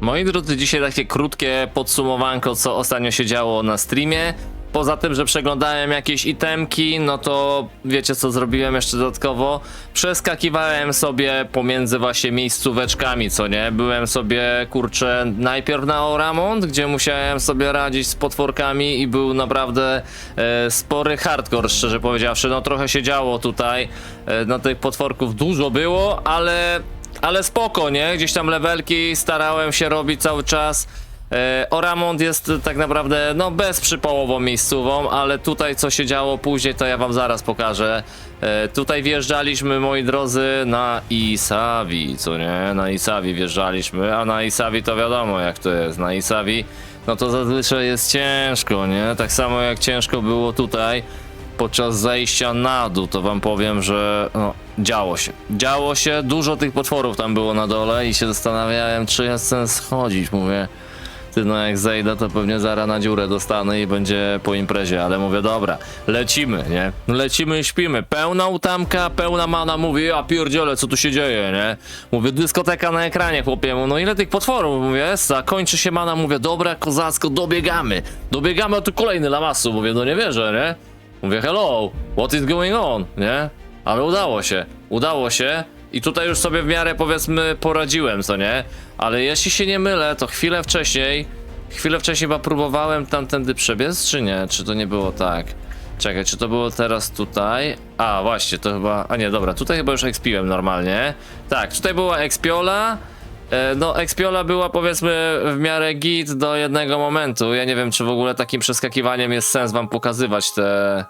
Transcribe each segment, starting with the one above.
Moi drodzy, dzisiaj takie krótkie podsumowanko, co ostatnio się działo na streamie. Poza tym, że przeglądałem jakieś itemki, no to wiecie co zrobiłem jeszcze dodatkowo? Przeskakiwałem sobie pomiędzy właśnie miejscóweczkami, co nie? Byłem sobie, kurczę, najpierw na Oramont, gdzie musiałem sobie radzić z potworkami i był naprawdę e, spory hardcore, szczerze powiedziawszy. No trochę się działo tutaj, e, tych potworków dużo było, ale ale spoko, nie? Gdzieś tam levelki starałem się robić cały czas. E, Oramont jest tak naprawdę no bezprzypołową miejscową, ale tutaj co się działo później to ja wam zaraz pokażę. E, tutaj wjeżdżaliśmy moi drodzy na Isavi, co nie? Na Isavi wjeżdżaliśmy, a na Isavi to wiadomo jak to jest. Na Isavi no to zazwyczaj jest ciężko, nie? Tak samo jak ciężko było tutaj podczas zejścia na dół, to wam powiem, że no, działo się. Działo się, dużo tych potworów tam było na dole i się zastanawiałem, czy jest sens schodzić. Mówię, ty no jak zejdę, to pewnie zara na dziurę dostanę i będzie po imprezie, ale mówię, dobra, lecimy, nie? Lecimy i śpimy. Pełna utamka, pełna mana, mówię, a pierdziele, co tu się dzieje, nie? Mówię, dyskoteka na ekranie, chłopie, no ile tych potworów, mówię, essa, kończy się mana, mówię, dobra, kozacko, dobiegamy. Dobiegamy, a tu kolejny lamasu, mówię, no nie wierzę, nie? Mówię, hello, what is going on, nie? Ale udało się, udało się i tutaj już sobie w miarę powiedzmy poradziłem, co nie? Ale jeśli się nie mylę, to chwilę wcześniej, chwilę wcześniej chyba próbowałem tamtędy przebiec, czy nie? Czy to nie było tak? Czekaj, czy to było teraz tutaj? A, właśnie, to chyba... A nie, dobra, tutaj chyba już expiłem normalnie. Tak, tutaj była expiola, No, Expiola była powiedzmy w miarę git do jednego momentu. Ja nie wiem, czy w ogóle takim przeskakiwaniem jest sens wam pokazywać te,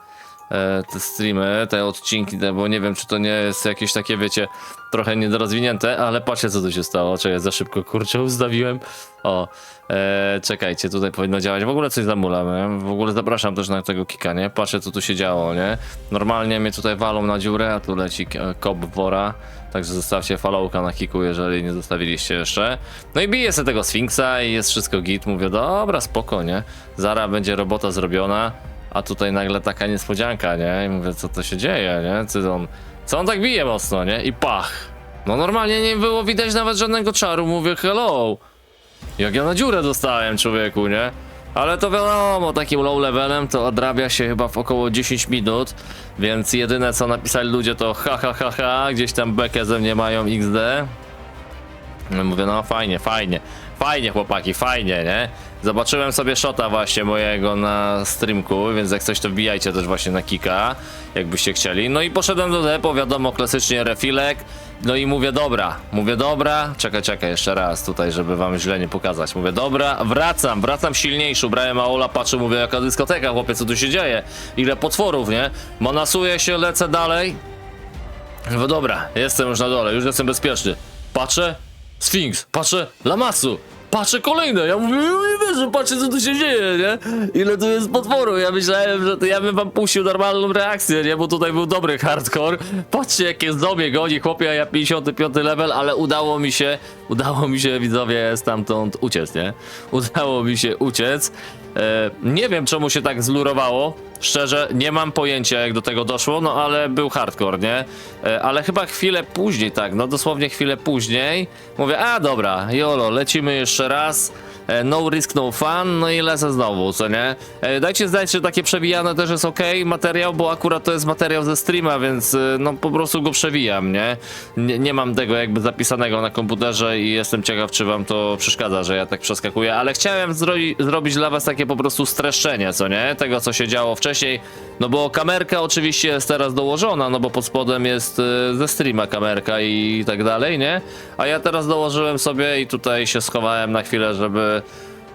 e, te streamy, te odcinki, bo nie wiem, czy to nie jest jakieś takie, wiecie, trochę niedorozwinięte, ale patrzcie, co tu się stało. Czekaj, za szybko kurczę ustawiłem. O, e, czekajcie, tutaj powinno działać. W ogóle coś zamulamy. W ogóle zapraszam też na tego kika, nie? Patrzcie, co tu się działo, nie? Normalnie mnie tutaj walą na dziurę, a tu leci e, kop wora. Także zostawcie followka na kiku, jeżeli nie zostawiliście jeszcze. No i biję sobie tego Sfinksa i jest wszystko git. Mówię, dobra, spoko, nie? Zara będzie robota zrobiona, a tutaj nagle taka niespodzianka, nie? I mówię, co to się dzieje, nie? Co on, co on tak bije mocno, nie? I pach. No normalnie nie było widać nawet żadnego czaru. Mówię, hello. Jak ja na dziurę dostałem, człowieku, nie? Ale to wiadomo, takim low levelem to odrabia się chyba w około 10 minut, więc jedyne co napisali ludzie to ha ha ha ha, gdzieś tam bekę ze mnie mają XD. No mówię, no fajnie, fajnie, fajnie chłopaki, fajnie, nie? Zobaczyłem sobie shota właśnie mojego na streamku, więc jak coś to wbijajcie też właśnie na kika, jakbyście chcieli. No i poszedłem do depo, wiadomo, klasycznie refilek. No i mówię, dobra, mówię, dobra, czekaj, czekaj, jeszcze raz tutaj, żeby wam źle nie pokazać. Mówię, dobra, wracam, wracam silniejszy, ubrałem Aula, patrzę, mówię, jaka dyskoteka, chłopie, co tu się dzieje? Ile potworów, nie? Manasuję się, lecę dalej. No dobra, jestem już na dole, już jestem bezpieczny. Patrzę, Sfinks, patrzę, Lamasu, patrzę kolejne, ja mówię, "Ja nie wierzę, patrzcie co tu się dzieje, nie? Ile tu jest potworu, ja myślałem, że to ja bym wam puścił normalną reakcję, nie? Bo tutaj był dobry hardcore. Patrzcie jakie zombie goni, chłopie, a ja 55 level, ale udało mi się, udało mi się, widzowie, stamtąd uciec, nie? Udało mi się uciec. E, nie wiem czemu się tak zlurowało. Szczerze, nie mam pojęcia jak do tego doszło, no ale był hardcore, nie? E, ale chyba chwilę później, tak, no dosłownie chwilę później. Mówię, a dobra, jolo, lecimy jeszcze raz. E, No risk, no fun, no i lecę znowu, co nie? E, Dajcie znać, czy takie przewijane też jest ok materiał, bo akurat to jest materiał ze streama, więc e, no po prostu go przewijam, nie? Nie, nie mam tego jakby zapisanego na komputerze i jestem ciekaw, czy wam to przeszkadza, że ja tak przeskakuję, ale chciałem zrobi zrobić dla was takie po prostu streszczenie, co nie? Tego, co się działo wcześniej, no bo kamerka oczywiście jest teraz dołożona, no bo pod spodem jest ze streama kamerka i tak dalej, nie? A ja teraz dołożyłem sobie i tutaj się schowałem na chwilę, żeby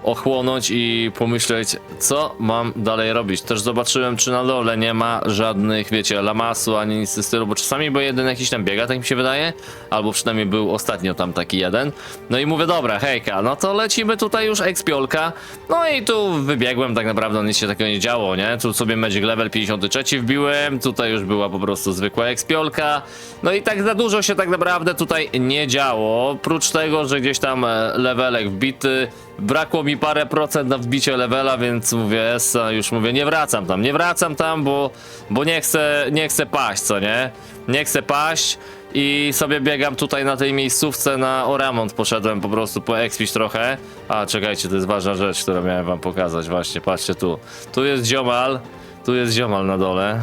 ochłonąć i pomyśleć, co mam dalej robić. Też zobaczyłem, czy na dole nie ma żadnych, wiecie, lamasu ani nic tym stylu, bo czasami był jeden jakiś tam biega, tak mi się wydaje, albo przynajmniej był ostatnio tam taki jeden. No i mówię, dobra, hejka, no to lecimy tutaj już expiolka. No i tu wybiegłem, tak naprawdę nic się takiego nie działo, nie? Tu sobie Magic Level 53 wbiłem, tutaj już była po prostu zwykła expiolka. No i tak za dużo się tak naprawdę tutaj nie działo, oprócz tego, że gdzieś tam e, levelek wbity, brakło mi parę procent na wbicie levela, więc mówię, essa, już mówię, nie wracam tam, nie wracam tam, bo, bo nie chcę, nie chcę paść, co nie? Nie chcę paść i sobie biegam tutaj na tej miejscówce na Oramont poszedłem po prostu poekspić trochę. A czekajcie, to jest ważna rzecz, którą miałem wam pokazać właśnie, patrzcie tu. Tu jest ziomal, tu jest ziomal na dole,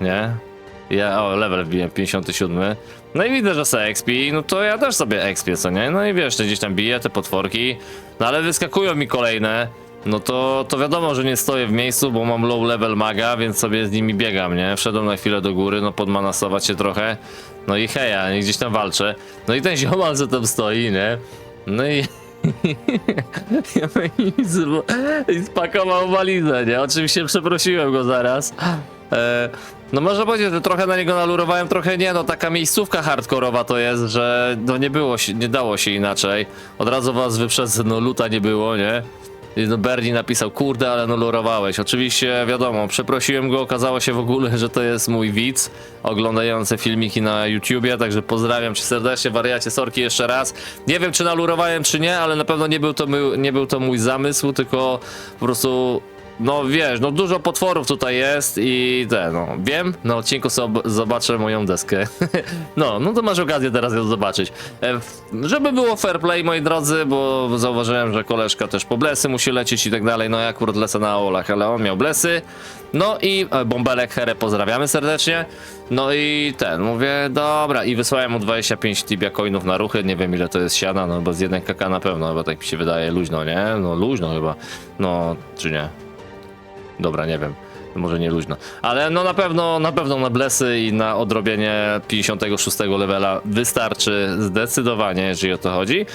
nie? Ja, o, level wbiłem 57. No i widzę, że se expi, no to ja też sobie expię, co nie? No i wiesz, gdzieś tam biję te potworki, no ale wyskakują mi kolejne. No to, to wiadomo, że nie stoję w miejscu, bo mam low level maga, więc sobie z nimi biegam, nie? Wszedłem na chwilę do góry, no podmanasować się trochę. No i heja, nie gdzieś tam walczę. No i ten ziomal, co tam stoi, nie? No i... Zro- I spakował walizę, nie? Oczywiście przeprosiłem go zaraz. E, no można powiedzieć, że trochę na niego nalurowałem, trochę nie, no taka miejscówka hardkorowa to jest, że no nie było się, nie dało się inaczej. Od razu was wyprzedzę, no luta nie było, nie? I no Bernie napisał, kurde, ale no lurowałeś. Oczywiście, wiadomo, przeprosiłem go, okazało się w ogóle, że to jest mój widz oglądający filmiki na YouTubie, także pozdrawiam cię serdecznie, wariacie, sorki jeszcze raz. Nie wiem, czy nalurowałem, czy nie, ale na pewno nie był to, my, nie był to mój zamysł, tylko po prostu no wiesz, no dużo potworów tutaj jest i te, no wiem, na odcinku sobie zobaczę moją deskę. no, no to masz okazję teraz ją zobaczyć. E, żeby było fair play, moi drodzy, bo zauważyłem, że koleżka też po blesy musi lecieć i tak dalej, no ja akurat lecę na olach, ale on miał blesy. No i e, Bąbelek Herę pozdrawiamy serdecznie. No i ten, mówię, dobra, i wysłałem mu 25 tibia coinów na ruchy, nie wiem ile to jest siana, no bo z jeden kaka na pewno, chyba tak mi się wydaje, luźno, nie? No luźno chyba, no, czy nie? Dobra, nie wiem. Może nie luźno. Ale no na pewno, na pewno na blesy i na odrobienie 56 levela wystarczy zdecydowanie, jeżeli o to chodzi.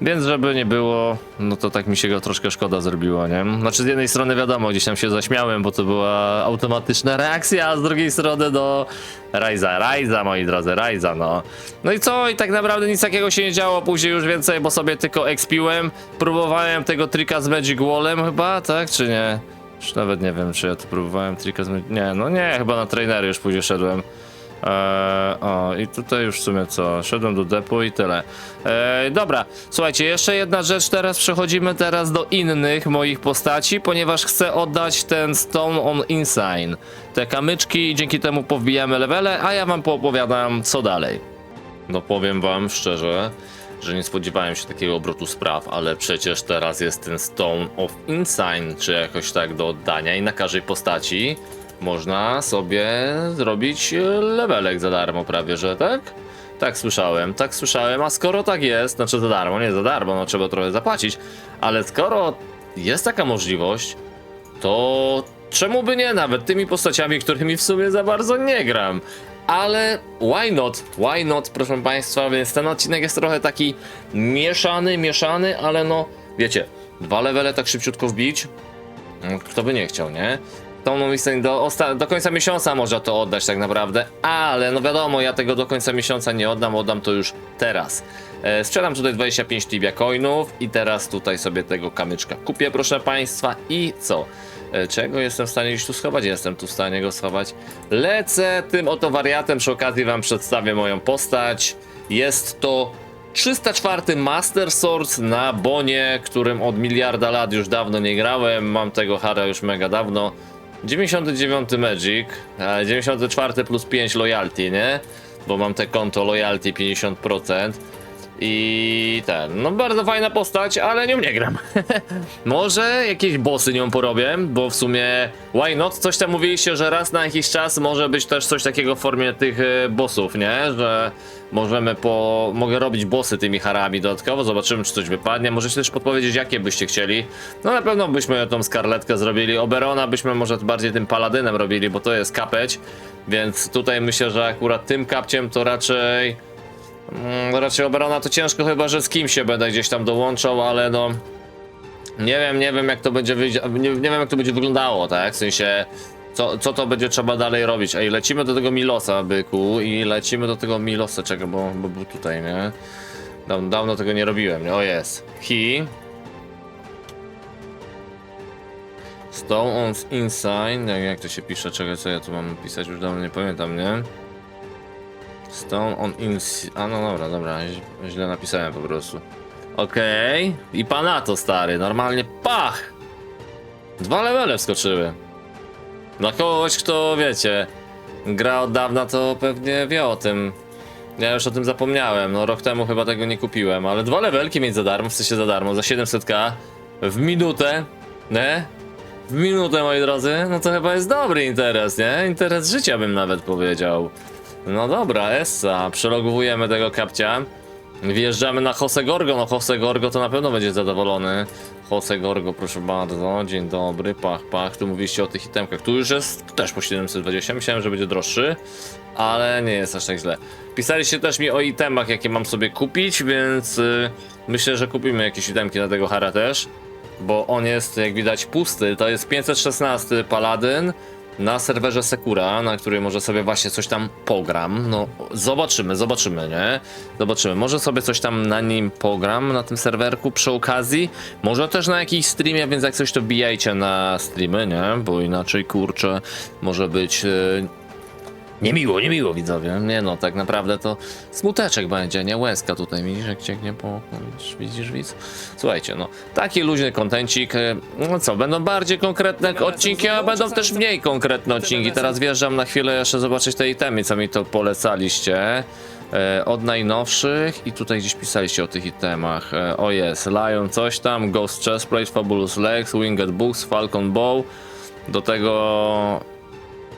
Więc żeby nie było, no to tak mi się go troszkę szkoda zrobiło, nie? Znaczy z jednej strony wiadomo, gdzieś tam się zaśmiałem, bo to była automatyczna reakcja, a z drugiej strony do Rajza, Rajza moi drodzy, Rajza, no. No i co? I tak naprawdę nic takiego się nie działo później już więcej, bo sobie tylko expiłem. Próbowałem tego trika z Magic Wallem chyba, tak? Czy nie? Już nawet nie wiem, czy ja to próbowałem trika z Magic... Nie, no nie, chyba na trainery już później szedłem. Eee, o, i tutaj już w sumie co? Szedłem do depo i tyle. Eee, dobra, słuchajcie, jeszcze jedna rzecz, teraz przechodzimy teraz do innych moich postaci, ponieważ chcę oddać ten Stone on Insign. Te kamyczki i dzięki temu powbijamy levele, a ja wam poopowiadam co dalej. No powiem wam szczerze, że nie spodziewałem się takiego obrotu spraw, ale przecież teraz jest ten Stone of Insign, czy jakoś tak do oddania i na każdej postaci można sobie zrobić e, levelek za darmo prawie, że tak? Tak słyszałem, tak słyszałem, a skoro tak jest, znaczy za darmo, nie za darmo, no trzeba trochę zapłacić, ale skoro jest taka możliwość, to czemu by nie nawet tymi postaciami, którymi w sumie za bardzo nie gram. Ale why not? Why not, proszę państwa, więc ten odcinek jest trochę taki mieszany, mieszany, ale no, wiecie, dwa levele tak szybciutko wbić, no, kto by nie chciał, nie? Tą miejsce do, do końca miesiąca można to oddać tak naprawdę, ale no wiadomo, ja tego do końca miesiąca nie oddam, oddam to już teraz. E, sprzedam tutaj 25 tibia coinów i teraz tutaj sobie tego kamyczka kupię, proszę państwa. I co? E, czego jestem w stanie gdzieś tu schować? Jestem tu w stanie go schować. Lecę tym oto wariatem, przy okazji wam przedstawię moją postać. Jest to 304 Master Sword na Bonie, którym od miliarda lat już dawno nie grałem. Mam tego hara już mega dawno. 99 Magic, e, 94 plus 5 Loyalty, nie? Bo mam te konto Loyalty 50%. I ten, no bardzo fajna postać, ale nią nie gram. może jakieś bossy nią porobię, bo w sumie why not? Coś tam mówiliście, że raz na jakiś czas może być też coś takiego w formie tych e, bossów, nie? Że możemy po... mogę robić bossy tymi harami dodatkowo, zobaczymy czy coś wypadnie. Możecie też podpowiedzieć jakie byście chcieli. No na pewno byśmy tą skarletkę zrobili, Oberona byśmy może bardziej tym paladynem robili, bo to jest kapeć. Więc tutaj myślę, że akurat tym kapciem to raczej... Mm, raczej Oberona to ciężko, chyba że z kimś się będę gdzieś tam dołączał, ale no. Nie wiem, nie wiem jak to będzie nie, nie wiem jak to będzie wyglądało, tak? W sensie. Co, co to będzie trzeba dalej robić? Ej, lecimy do tego Milosa, byku, i lecimy do tego Milosa, czego, bo, bo był tutaj, nie? Dawno, dawno tego nie robiłem, nie? O jest. He. Stone on inside, jak, jak to się pisze, czego, co ja tu mam pisać, już dawno nie pamiętam, nie? Stone on ins... A no dobra, dobra, źle napisałem po prostu. Okej. I pana to stary, normalnie pach! Dwa levele wskoczyły. Dla kogoś, kto wiecie, gra od dawna, to pewnie wie o tym. Ja już o tym zapomniałem, no rok temu chyba tego nie kupiłem, ale dwa levelki mieć za darmo, w sensie za darmo, za 700k w minutę, nie? W minutę, moi drodzy, no to chyba jest dobry interes, nie? Interes życia bym nawet powiedział. No dobra, Essa, przelogowujemy tego kapcia. Wjeżdżamy na Jose Gorgo, no Jose Gorgo to na pewno będzie zadowolony. Jose Gorgo, proszę bardzo, dzień dobry, pach, pach, tu mówiliście o tych itemkach. Tu już jest też po 720, myślałem, że będzie droższy, ale nie jest aż tak źle. Pisaliście też mi o itemach, jakie mam sobie kupić, więc y, myślę, że kupimy jakieś itemki na tego Hara też, bo on jest, jak widać, pusty. To jest 516 Paladyn, na serwerze Sekura, na którym może sobie właśnie coś tam pogram. No, zobaczymy, zobaczymy, nie? Zobaczymy. Może sobie coś tam na nim pogram, na tym serwerku przy okazji. Może też na jakiejś streamie, więc jak coś to bijajcie na streamy, nie? Bo inaczej, kurczę, może być... Yy... Niemiło, niemiło widzowie. Nie no, tak naprawdę to smuteczek będzie, nie? Łezka tutaj, widzisz, jak cieknie po... Widzisz, widzisz, widz? Słuchajcie, no, taki luźny kontencik. e, No co, będą bardziej konkretne odcinki, a będą też mniej konkretne odcinki. Teraz wjeżdżam na chwilę jeszcze zobaczyć te itemy, co mi to polecaliście. E, od najnowszych i tutaj gdzieś pisaliście o tych itemach. E, o jest, Lion coś tam, Ghost Chestplate, Fabulous Legs, Winged Books, Falcon Bow. Do tego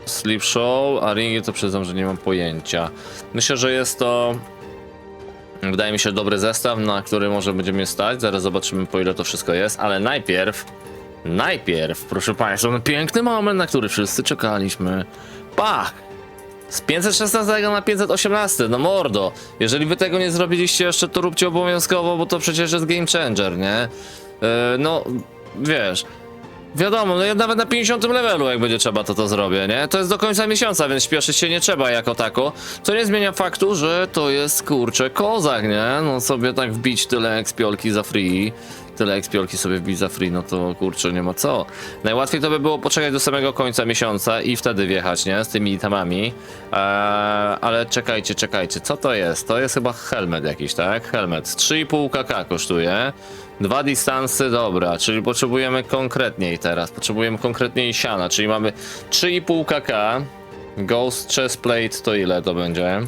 Sleep Show, a ringi to przyznam, że nie mam pojęcia. Myślę, że jest to wydaje mi się dobry zestaw, na który może będziemy stać. Zaraz zobaczymy po ile to wszystko jest, ale najpierw najpierw, proszę Państwa, no piękny moment, na który wszyscy czekaliśmy. Pach! Z 516 na 518, no mordo. Jeżeli wy tego nie zrobiliście jeszcze, to róbcie obowiązkowo, bo to przecież jest game changer, nie? Yy, no, wiesz. Wiadomo, no ja nawet na 50 levelu jak będzie trzeba to to zrobię, nie? To jest do końca miesiąca, więc śpieszyć się nie trzeba jako tako. Co nie zmienia faktu, że to jest kurczę kozak, nie? No sobie tak wbić tyle ekspiolki za free. Tyle ekspiolki sobie wbić za free, no to kurczę nie ma co. Najłatwiej to by było poczekać do samego końca miesiąca i wtedy wjechać, nie? Z tymi itemami. Eee, ale czekajcie, czekajcie, co to jest? To jest chyba helmet jakiś, tak? Helmet. 3,5 kk kosztuje. Dwa dystansy, dobra, czyli potrzebujemy konkretniej teraz. Potrzebujemy konkretniej siana, czyli mamy 3,5 kk. Ghost chestplate to ile to będzie?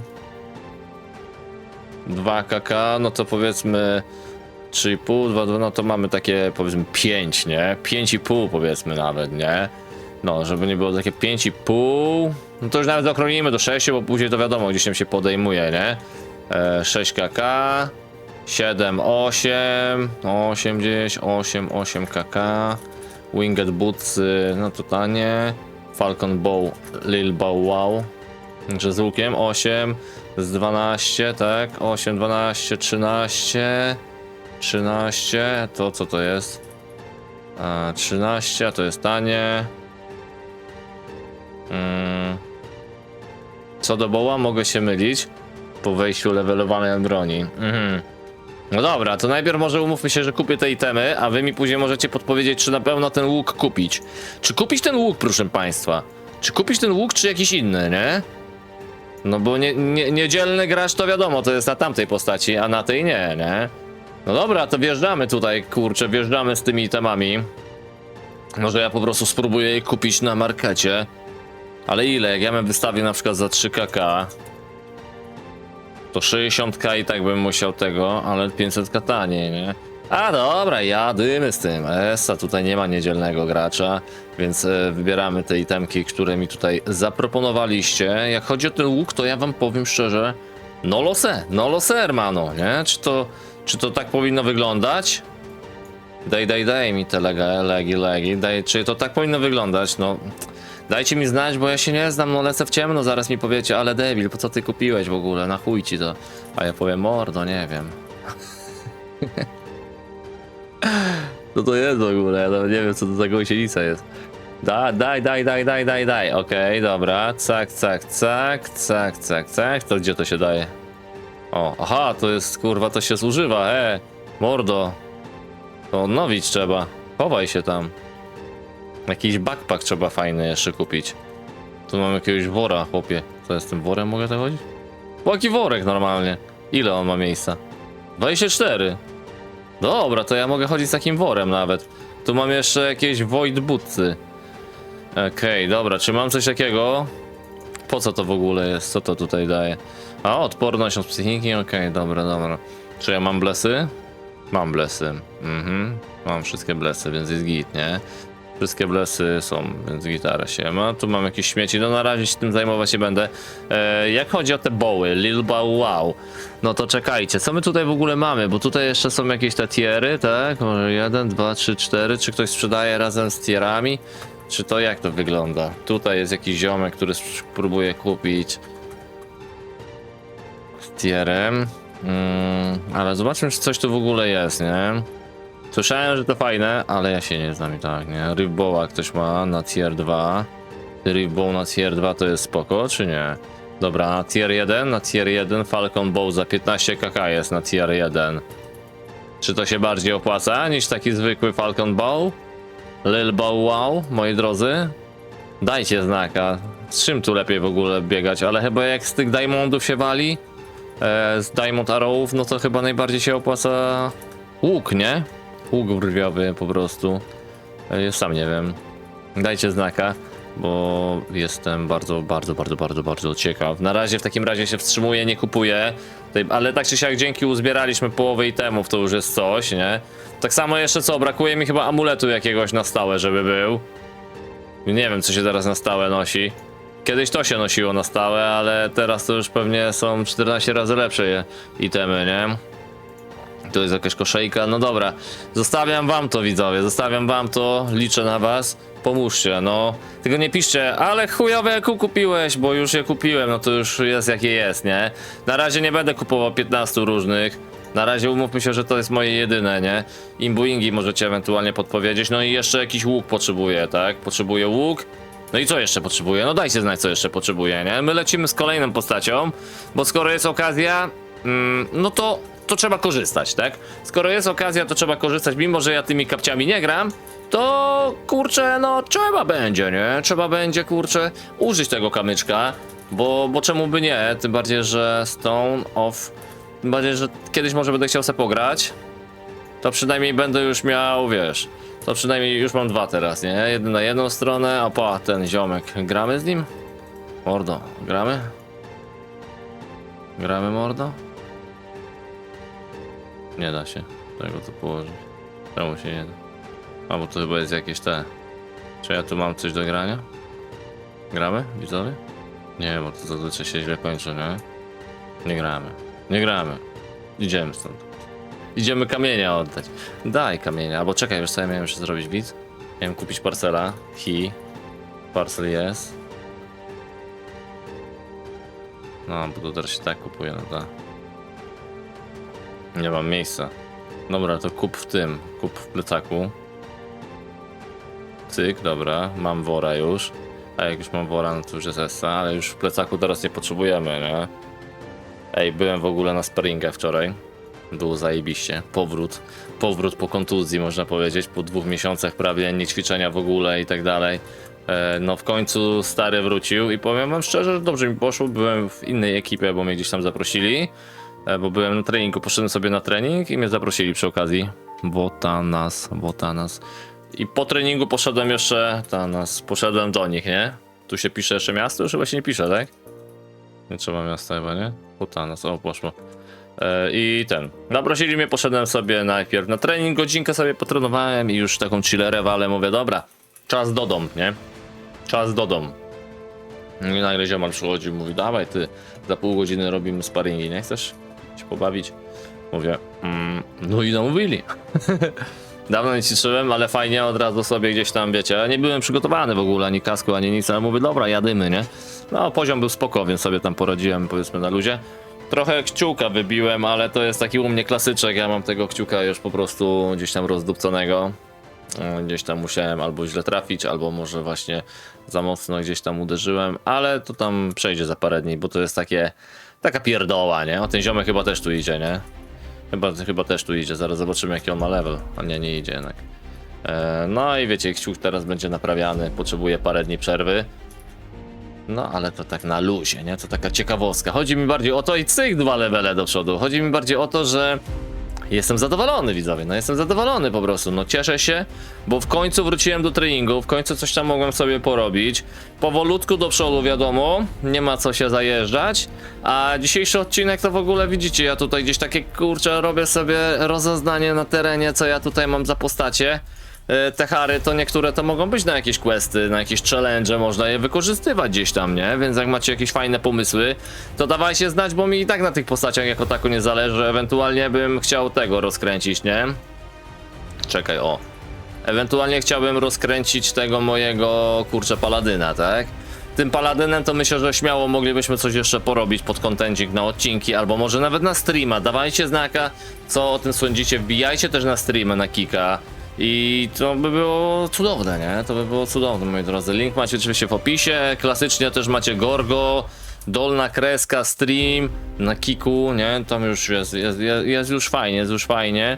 2 kk, no to powiedzmy 3,5, 2, 2, no to mamy takie powiedzmy 5, nie? 5,5 powiedzmy nawet, nie? No, żeby nie było takie 5,5, no to już nawet okrąglimy do 6, bo później to wiadomo, gdzieś tam się podejmuje, nie? E, 6 kk, 7, 8, 8 gdzieś, 8, 8 kk, Winged Boots, no to tanie, Falcon Bow, Lil Bow Wow, że z łukiem 8, z 12, tak, 8, 12, 13, 13, to co to jest? A, 13, a to jest tanie. Mm. Co do boła mogę się mylić po wejściu levelowanej broni. Mhm. No dobra, to najpierw może umówmy się, że kupię te itemy, a wy mi później możecie podpowiedzieć, czy na pewno ten łuk kupić. Czy kupić ten łuk, proszę państwa? Czy kupić ten łuk, czy jakiś inny, nie? No bo nie, nie, niedzielny gracz to wiadomo, to jest na tamtej postaci, a na tej nie, nie? No dobra, to wjeżdżamy tutaj, kurczę, wjeżdżamy z tymi itemami. Może ja po prostu spróbuję je kupić na markecie. Ale ile? Jak ja bym wystawił na przykład za 3 kk, to 60k i tak bym musiał tego, ale 500k taniej, nie? A dobra, jadymy z tym. Esa, tutaj nie ma niedzielnego gracza, więc e, wybieramy te itemki, które mi tutaj zaproponowaliście. Jak chodzi o ten łuk, to ja wam powiem szczerze, no lose, no lose, hermano, nie? Czy to, czy to tak powinno wyglądać? Daj, daj, daj mi te lega, legi, legi, daj, czy to tak powinno wyglądać? No, dajcie mi znać, bo ja się nie znam, no lecę w ciemno, zaraz mi powiecie, ale debil, po co ty kupiłeś w ogóle, na chuj ci to. A ja powiem, mordo, nie wiem. Co to jest w ogóle? Nawet nie wiem, co to za gąsienica jest. Da, daj, daj, daj, daj, daj, daj. Okej, dobra. Cak, cak, cak, cak, cak, cak. To gdzie to się daje? O, aha, to jest, kurwa, to się zużywa, e. Mordo. To odnowić trzeba. Chowaj się tam. Jakiś backpack trzeba fajny jeszcze kupić. Tu mam jakiegoś wora, chłopie. Co z tym worem mogę to chodzić? Jaki worek normalnie. Ile on ma miejsca? 24. Dobra, to ja mogę chodzić z takim worem nawet. Tu mam jeszcze jakieś void bootsy. Okej, dobra, czy mam coś takiego? Po co to w ogóle jest? Co to tutaj daje? A, odporność od psychiki? Okej, dobra, dobra. Czy ja mam blesy? Mam blesy. Mhm. Mam wszystkie blesy, więc jest git, nie? Wszystkie blesy są, więc gitara się ma. Tu mam jakieś śmieci, no na razie się tym zajmować nie będę. E, jak chodzi o te boły, Lil Bow Wow, no to czekajcie, co my tutaj w ogóle mamy? Bo tutaj jeszcze są jakieś te tiery, tak? Może jeden, dwa, trzy, cztery. Czy ktoś sprzedaje razem z tierami? Czy to jak to wygląda? Tutaj jest jakiś ziomek, który próbuje kupić tierem. Mm, ale zobaczmy, czy coś tu w ogóle jest, nie? Słyszałem, że to fajne, ale ja się nie znam i tak, nie? Ribboła ktoś ma na tier 2. Ribbow na tier 2 to jest spoko, czy nie? Dobra, na tier 1, na tier 1 Falcon Bow za 15 kk jest na tier 1. Czy to się bardziej opłaca niż taki zwykły Falcon Bow? Lil Bow Wow, moi drodzy? Dajcie znaka. Z czym tu lepiej w ogóle biegać? Ale chyba jak z tych diamondów się wali, z diamond arrowów, no to chyba najbardziej się opłaca łuk, nie? Łuk brwiowy po prostu. E, sam nie wiem. Dajcie znaka, bo jestem bardzo, bardzo, bardzo, bardzo, bardzo ciekaw. Na razie w takim razie się wstrzymuję, nie kupuję. Ale tak czy siak dzięki uzbieraliśmy połowę itemów, to już jest coś, nie? Tak samo jeszcze co, brakuje mi chyba amuletu jakiegoś na stałe, żeby był. Nie wiem, co się teraz na stałe nosi. Kiedyś to się nosiło na stałe, ale teraz to już pewnie są 14 razy lepsze itemy, nie? Tu jest jakaś koszejka, no dobra. Zostawiam wam to, widzowie, zostawiam wam to, liczę na was. Pomóżcie, no. Tylko nie piszcie, ale chujowe jak kupiłeś, bo już je kupiłem, no to już jest jakie jest, nie? Na razie nie będę kupował 15 różnych. Na razie umówmy się, że to jest moje jedyne, nie? Imbuingi możecie ewentualnie podpowiedzieć. No i jeszcze jakiś łuk potrzebuję, tak? Potrzebuję łuk. No i co jeszcze potrzebuję? No dajcie znać, co jeszcze potrzebuję, nie? My lecimy z kolejną postacią, bo skoro jest okazja, mm, no to, to trzeba korzystać, tak? Skoro jest okazja, to trzeba korzystać, mimo że ja tymi kapciami nie gram, to kurczę, no trzeba będzie, nie? Trzeba będzie, kurczę, użyć tego kamyczka, bo, bo czemu by nie? Tym bardziej, że Stone of... Tym bardziej, że kiedyś może będę chciał sobie pograć, to przynajmniej będę już miał, wiesz, to przynajmniej już mam dwa teraz, nie? Jeden na jedną stronę, a pa, ten ziomek. Gramy z nim? Mordo, gramy? Gramy, mordo? Nie da się tego tu położyć. Czemu się nie da? A, bo to chyba jest jakieś te... Czy ja tu mam coś do grania? Gramy, widzowie? Nie, bo to zazwyczaj się źle kończy, nie? Nie gramy. Nie gramy. Idziemy stąd. Idziemy kamienia oddać. Daj kamienia, albo czekaj, wiesz co ja miałem jeszcze zrobić, widz? Miałem kupić parcela. Hi. Parcel jest. No, teraz się tak kupuje, no tak. Nie mam miejsca. Dobra, to kup w tym. Kup w plecaku. Cyk, dobra. Mam wora już. A jak już mam wora, no to już jest essa, ale już w plecaku teraz nie potrzebujemy, nie? Ej, byłem w ogóle na sparingach wczoraj. Było zajebiście. Powrót. Powrót po kontuzji, można powiedzieć. Po dwóch miesiącach prawie nie ćwiczenia w ogóle i tak dalej. E, No w końcu stary wrócił i powiem wam szczerze, że dobrze mi poszło. Byłem w innej ekipie, bo mnie gdzieś tam zaprosili. E, Bo byłem na treningu, poszedłem sobie na trening i mnie zaprosili przy okazji. Botanas, Botanas. I po treningu poszedłem jeszcze, Tanas, poszedłem do nich, nie? Tu się pisze jeszcze miasto? Już chyba się nie pisze, tak? Nie trzeba miasta chyba, nie? Botanas, o poszło. E, I ten. Zaprosili mnie, poszedłem sobie najpierw na trening, godzinkę sobie potrenowałem i już taką chillerę ale mówię, dobra, czas do dom, nie? Czas do dom. I nagle ziomal przychodzi mówi, dawaj ty, za pół godziny robimy sparingi, nie chcesz się pobawić? Mówię, mm, no i namówili. Dawno nie ćwiczyłem, ale fajnie od razu sobie gdzieś tam, wiecie, ja nie byłem przygotowany w ogóle, ani kasku, ani nic, ale mówię, dobra, jadymy, nie? No, poziom był spoko, więc sobie tam poradziłem, powiedzmy, na luzie. Trochę kciuka wybiłem, ale to jest taki u mnie klasyczek, ja mam tego kciuka już po prostu gdzieś tam rozdupconego. E, Gdzieś tam musiałem albo źle trafić, albo może właśnie za mocno gdzieś tam uderzyłem, ale to tam przejdzie za parę dni, bo to jest takie, taka pierdoła, nie? O, ten ziomek chyba też tu idzie, nie? Chyba, chyba też tu idzie, zaraz zobaczymy jaki on ma level, a nie, nie idzie jednak. E, no i wiecie, kciuk teraz będzie naprawiany, potrzebuje parę dni przerwy. No, ale to tak na luzie, nie? To taka ciekawostka. Chodzi mi bardziej o to i cyk dwa levele do przodu. Chodzi mi bardziej o to, że Jestem zadowolony, widzowie, no jestem zadowolony po prostu, no cieszę się, bo w końcu wróciłem do treningu, w końcu coś tam mogłem sobie porobić. Powolutku do przodu, wiadomo, nie ma co się zajeżdżać, a dzisiejszy odcinek to w ogóle widzicie, ja tutaj gdzieś takie, kurczę, robię sobie rozeznanie na terenie, co ja tutaj mam za postacie. E, Te hary to niektóre to mogą być na jakieś questy, na jakieś challenge, można je wykorzystywać gdzieś tam, nie? Więc jak macie jakieś fajne pomysły, to dawajcie znać, bo mi i tak na tych postaciach jako tako nie zależy. Ewentualnie bym chciał tego rozkręcić, nie? Czekaj, o. Ewentualnie chciałbym rozkręcić tego mojego, kurczę, paladyna, tak? Tym paladynem to myślę, że śmiało moglibyśmy coś jeszcze porobić pod kontencik na odcinki, albo może nawet na streama. Dawajcie znaka, co o tym sądzicie. Wbijajcie też na streama, na Kika. I to by było cudowne, nie? To by było cudowne, moi drodzy. Link macie oczywiście w opisie. Klasycznie też macie Gorgo, dolna kreska, stream na Kiku, nie? Tam już jest, jest, jest, już fajnie, jest już fajnie.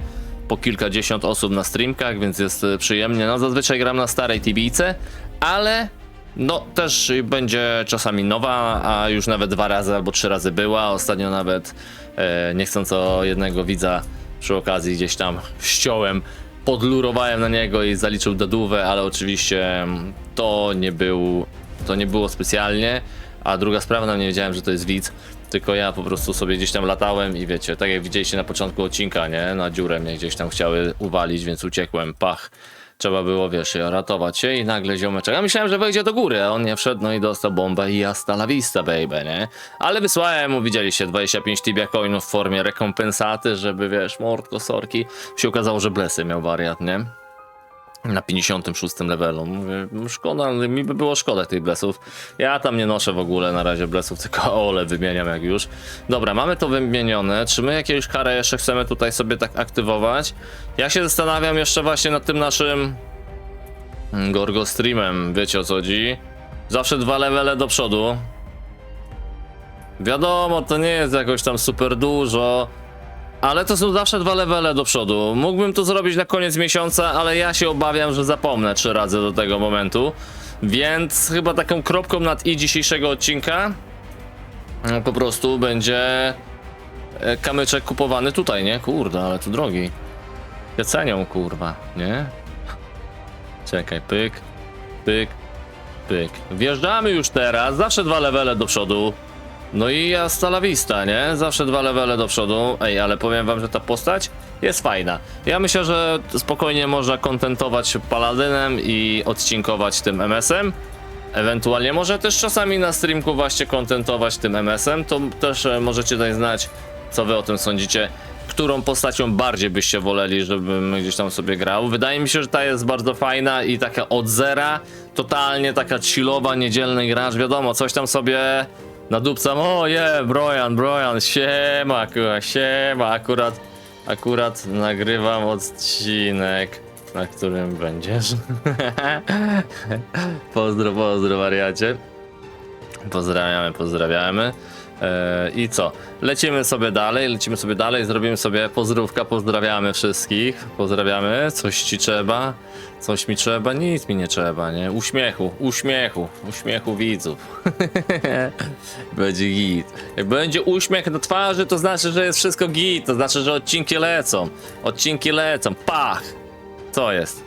Po kilkadziesiąt osób na streamkach, więc jest e, przyjemnie. No zazwyczaj gram na starej TVC, ale no też będzie czasami nowa, a już nawet dwa razy albo trzy razy była. Ostatnio nawet e, niechcąco jednego widza przy okazji gdzieś tam ściąłem, podlurowałem na niego i zaliczył dodówę, ale oczywiście mm, to nie był, to nie było specjalnie. A druga sprawa, no nie wiedziałem, że to jest widz, tylko ja po prostu sobie gdzieś tam latałem i wiecie, tak jak widzieliście na początku odcinka, nie? Na dziurę mnie gdzieś tam chciały uwalić, więc uciekłem, pach. Trzeba było, wiesz, ratować się i nagle ziomeczek. Ja myślałem, że wejdzie do góry, a on nie wszedł, no i dostał bombę i hasta la vista, baby, nie? Ale wysłałem mu, widzieliście, 25 tibia coinów w formie rekompensaty, żeby, wiesz, mordko, sorki. Się okazało, że blesy miał wariat, nie? Na 56 levelu. Mówię, szkoda, mi by było szkoda tych blesów. Ja tam nie noszę w ogóle na razie blesów, tylko ole wymieniam jak już. Dobra, mamy to wymienione. Czy my jakiegoś karę jeszcze chcemy tutaj sobie tak aktywować? Ja się zastanawiam jeszcze właśnie nad tym naszym mm, Gorgo streamem. Wiecie o co chodzi? Zawsze dwa levele do przodu. Wiadomo, to nie jest jakoś tam super dużo. Ale to są zawsze dwa levele do przodu. Mógłbym to zrobić na koniec miesiąca, ale ja się obawiam, że zapomnę trzy razy do tego momentu. Więc chyba taką kropką nad i dzisiejszego odcinka no, po prostu będzie e, kamyczek kupowany tutaj, nie? Kurde, ale tu drogi. Ja cenią, kurwa, nie? Czekaj, pyk, pyk, pyk. Wjeżdżamy już teraz, zawsze dwa levele do przodu. No i ja la nie? Zawsze dwa levele do przodu. Ej, ale powiem wam, że ta postać jest fajna. Ja myślę, że spokojnie można kontentować paladynem i odcinkować tym MS-em. Ewentualnie może też czasami na streamku właśnie kontentować tym MS-em. To też e, możecie dać znać, co wy o tym sądzicie. Którą postacią bardziej byście woleli, żebym gdzieś tam sobie grał. Wydaje mi się, że ta jest bardzo fajna i taka od zera. Totalnie taka chillowa, niedzielny gracz. Wiadomo, coś tam sobie nadupcam. O je, Brojan, Brojan, siema, kurwa, siema. Akurat, akurat nagrywam odcinek, na którym będziesz. pozdro, pozdro, wariacie. Pozdrawiamy, pozdrawiamy. Eee, I co? Lecimy sobie dalej, lecimy sobie dalej, zrobimy sobie pozdrówka, pozdrawiamy wszystkich, pozdrawiamy, coś ci trzeba, coś mi trzeba, nic mi nie trzeba, nie? Uśmiechu, uśmiechu, uśmiechu widzów. będzie git. Jak będzie uśmiech na twarzy, to znaczy, że jest wszystko git, to znaczy, że odcinki lecą, odcinki lecą, pach! Co jest?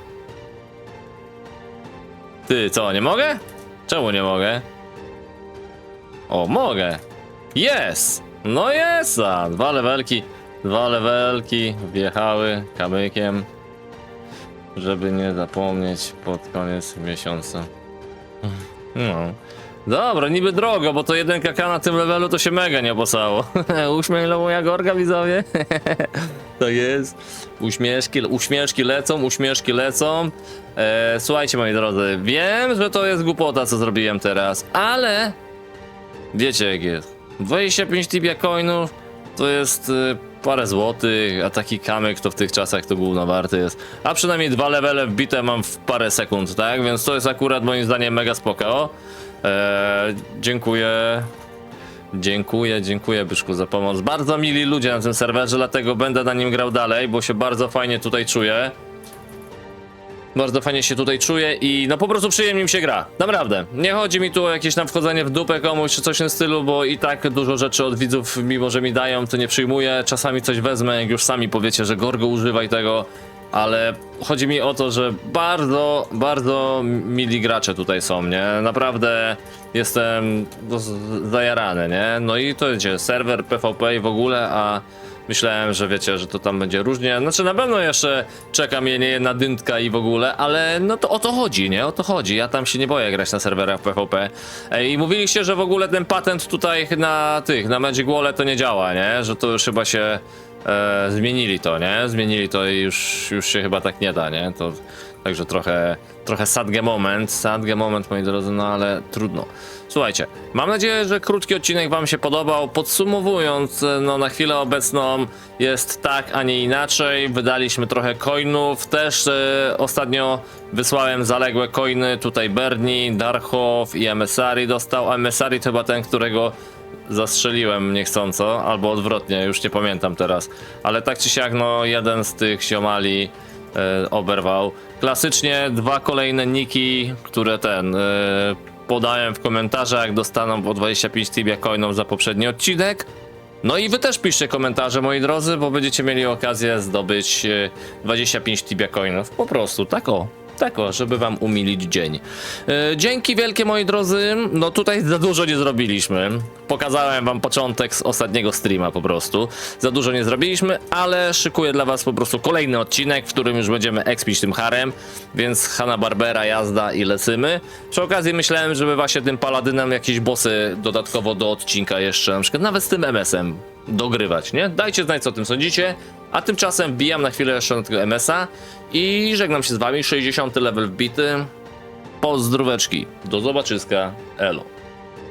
Ty, co, nie mogę? Czemu nie mogę? O, mogę. Jest! No jest! Dwa lewelki, dwa lewelki wjechały kamykiem, żeby nie zapomnieć pod koniec miesiąca. No. Dobra, niby drogo, bo to jeden kaka na tym levelu to się mega nie opłacało. Uśmiech dla moja gorga, widzowie. to jest. Uśmieszki, uśmieszki lecą, uśmieszki lecą. E, słuchajcie, moi drodzy, wiem, że to jest głupota, co zrobiłem teraz, ale Wiecie jak jest. 25 tibia coinów to jest y, parę złotych, a taki kamyk to w tych czasach to gówno warty jest. A przynajmniej dwa levele wbite mam w parę sekund, tak? Więc to jest akurat moim zdaniem mega spoko. Eee, dziękuję. Dziękuję, dziękuję Byszku za pomoc. Bardzo mili ludzie na tym serwerze, dlatego będę na nim grał dalej, bo się bardzo fajnie tutaj czuję. Bardzo fajnie się tutaj czuję i no po prostu przyjemnie mi się gra. Naprawdę. Nie chodzi mi tu o jakieś tam wchodzenie w dupę komuś czy coś w tym stylu, bo i tak dużo rzeczy od widzów, mimo że mi dają, to nie przyjmuję. Czasami coś wezmę, jak już sami powiecie, że Gorgo używaj tego. Ale chodzi mi o to, że bardzo, bardzo mili gracze tutaj są, nie? Naprawdę jestem zajarany, nie? No i to będzie serwer PvP i w ogóle, a myślałem, że wiecie, że to tam będzie różnie. Znaczy na pewno jeszcze czeka mnie nie jedna dyntka i w ogóle, ale no to o to chodzi, nie? O to chodzi. Ja tam się nie boję grać na serwerach PvP. Ej, I mówiliście, że w ogóle ten patent tutaj na tych, na Magic Wall to nie działa, nie? Że to już chyba się e, zmienili to, nie? Zmienili to i już, już się chyba tak nie da, nie? To także trochę, trochę sadge moment, sadge moment moi drodzy, no ale trudno. Słuchajcie, mam nadzieję, że krótki odcinek wam się podobał. Podsumowując, no na chwilę obecną jest tak, a nie inaczej. Wydaliśmy trochę coinów, też e, ostatnio wysłałem zaległe coiny, tutaj Bernie, Darchow i MSRI dostał. A MSRI to chyba ten, którego zastrzeliłem niechcąco, albo odwrotnie, już nie pamiętam teraz. Ale tak czy siak, no jeden z tych ziomali e, oberwał. Klasycznie dwa kolejne niki, które ten e, podałem w komentarzach, dostaną po 25 Tibia coinów za poprzedni odcinek. No i wy też piszcie komentarze, moi drodzy, bo będziecie mieli okazję zdobyć e, 25 Tibia coinów. Po prostu, tak o. Tak o, żeby wam umilić dzień. E, dzięki wielkie moi drodzy. No tutaj za dużo nie zrobiliśmy. Pokazałem wam początek z ostatniego streama po prostu. Za dużo nie zrobiliśmy, ale szykuję dla was po prostu kolejny odcinek, w którym już będziemy expić tym harem. Więc Hanna Barbera, jazda i lecymy. Przy okazji myślałem, żeby właśnie tym paladynem jakieś bossy dodatkowo do odcinka jeszcze, na przykład nawet z tym MS-em dogrywać, nie? Dajcie znać co o tym sądzicie. A tymczasem wbijam na chwilę jeszcze na tego MS-a i żegnam się z wami. 60 level wbity. Pozdróweczki. Do zobaczyska. Elo.